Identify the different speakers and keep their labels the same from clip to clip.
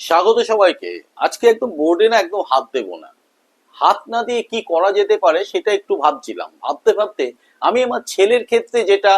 Speaker 1: স্বাগত সবাইকে। আজকে একদম বোর্ডে না একদম হাত দেবো না। হাত না দিয়ে কি করা যেতে পারে সেটা একটু ভাবছিলাম। ভাবতে ভাবতে আমি আমার ছেলের ক্ষেত্রে যেটা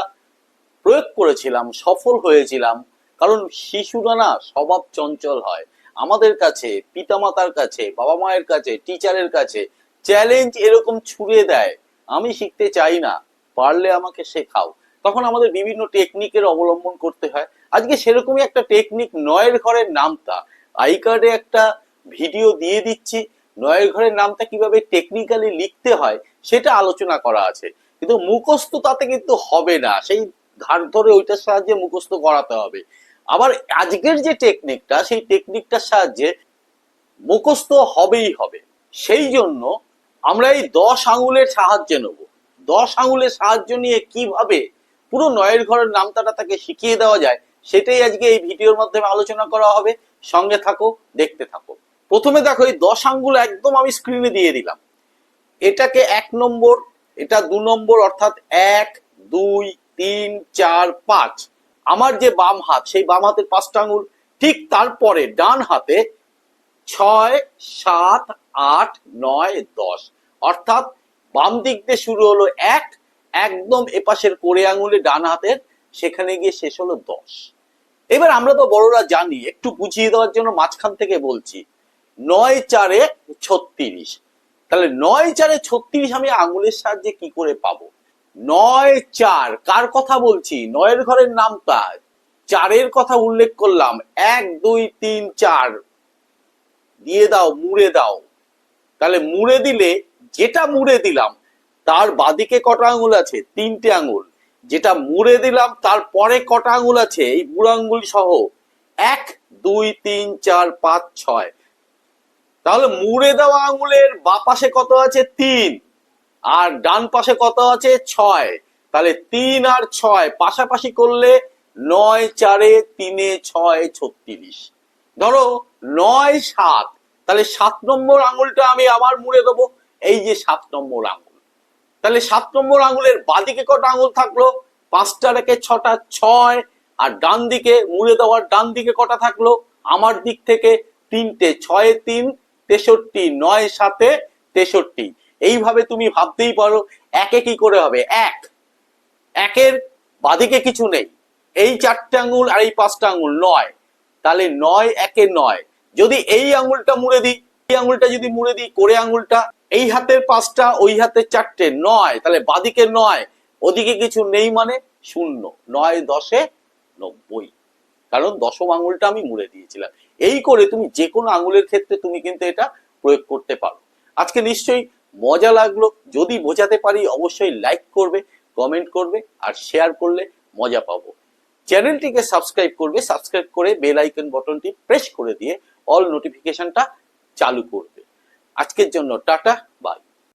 Speaker 1: প্রয়োগ করেছিলাম, সফল হয়েছিলাম, কারণ শিশুরা না স্বভাব চঞ্চল হয়। আমাদের কাছে, পিতামাতার কাছে, বাবা মায়ের কাছে, টিচারের কাছে চ্যালেঞ্জ এরকম ছুড়ে দেয়। আমি শিখতে চাই না, পারলে আমাকে শেখাও। তখন আমাদের বিভিন্ন টেকনিকের অবলম্বন করতে হয়। আজকে সেরকমই একটা টেকনিক নয়ের ঘরের নামতা। আই কার্ডে একটা ভিডিও দিয়ে দিচ্ছি, নয়ের ঘরের নামটা কীভাবে টেকনিক্যালি লিখতে হয় সেটা আলোচনা করা আছে। কিন্তু মুখস্থ তাতে কিন্তু হবে না, সেই ধার ধরে ওইটার সাহায্যে মুখস্থ করাতে হবে। আবার আজকের যে টেকনিকটা সেই টেকনিকটার সাহায্যে মুখস্থ হবেই হবে। সেই জন্য আমরা এই দশ আঙুলের সাহায্য নেব। দশ আঙুলের সাহায্য নিয়ে কীভাবে পুরো নয়ের ঘরের নামতাটা তাকে শিখিয়ে দেওয়া যায়, সেটাই আজকে এই ভিডিওর মাধ্যমে আলোচনা করা হবে। সঙ্গে থাকো, দেখতে থাকো। প্রথমে দেখো এই দশ আঙ্গুল একদম আমি স্ক্রিনে দিয়ে দিলাম। এটাকে এক নম্বর, এটা দু নম্বর, অর্থাৎ এক, দুই, তিন, চার, পাঁচ। আমার যে বাম হাত, সেই বাম হাতের পাঁচটা আঙ্গুল, ঠিক তারপরে ডান হাতে ছয়, সাত, আট, নয়, দশ। অর্থাৎ বাম দিক দিয়ে শুরু হলো এক, একদম এপাশের কোড়ে আঙুলে ডান হাতের, সেখানে গিয়ে শেষ হলো দশ। এবার আমরা তো বড়রা জানি, একটু বুঝিয়ে দেওয়ার জন্য মাঝখান থেকে বলছি, নয় চারে ছত্রিশ। তাহলে নয় চারে ছত্রিশ আমি আঙুলের সাহায্যে কি করে পাবো? নয় চার, কার কথা বলছি? নয়ের ঘরের নামটা চারের কথা উল্লেখ করলাম, এক, দুই, তিন, চার। দিয়ে দাও, মুড়ে দাও। তাহলে মুড়ে দিলে, যেটা মুড়ে দিলাম, তার বাদিকে কটা আঙুল আছে? তিনটে আঙুল। যেটা মুড়ে দিলাম তারপরে কটা আঙুল আছে? এই বুড়ো আঙ্গুল সহ। এক, দুই, তিন, চার, পাঁচ, ছয়। তাহলে মুড়ে দেওয়া আঙুলের বা পাশে কত আছে? তিন। আর ডান পাশে কত আছে? ছয়। তাহলে তিন আর ছয় পাশাপাশি করলে নয়, চারে তিনে ছয়, ছত্রিশ। ধরো নয়, সাত। তাহলে সাত নম্বর আঙুলটা আমি আবার মুড়ে দেবো। এই যে সাত নম্বর আঙুল। তাহলে সাত নম্বর আঙুলের বাদিকে কটা আঙুল থাকল? পাঁচটা রেখে ছটা ছয়, আর ডান দিকে, মুড়ে দেওয়ার ডান দিকে কটা থাকল? আমার দিক থেকে তিনটে ছয় তিন, তেষট্টি নয় সাতে তেষট্টি। এইভাবে তুমি ভাবতেই পারো একে কি করে হবে? এক। একের বাদিকে কিছু নেই। এই চারটে আঙুল আর এই পাঁচটা আঙুল নয়। তাহলে নয় একে নয়। যদি এই আঙুলটা মুড়ে দিই এই আঙুলটা যদি মুড়ে দিই করে আঙুলটা, এই হাতের পাঁচটা, ওই হাতের চারটে, নয়, তাহলে বাদিকে নয়, ওদিকে কিছু নেই মানে শূন্য, নয়, দশে নব্বই। কারণ দশম আঙুলটা আমি মুড়ে দিয়েছিলাম। এই করে তুমি যে কোনো আঙুলের ক্ষেত্রে তুমি কিন্তু এটা প্রয়োগ করতে পারো। আজকে নিশ্চয়ই মজা লাগল। যদি বোঝাতে পারি, অবশ্যই লাইক করবে কমেন্ট করবে, আর শেয়ার করলে মজা পাবো। চ্যানেলটিকে সাবস্ক্রাইব করবে সাবস্ক্রাইব করে বেল আইকন বটনটি প্রেস করে দিয়ে অল নোটিফিকেশনটা চালু করবে। আজকের জন্য টাটা বাই।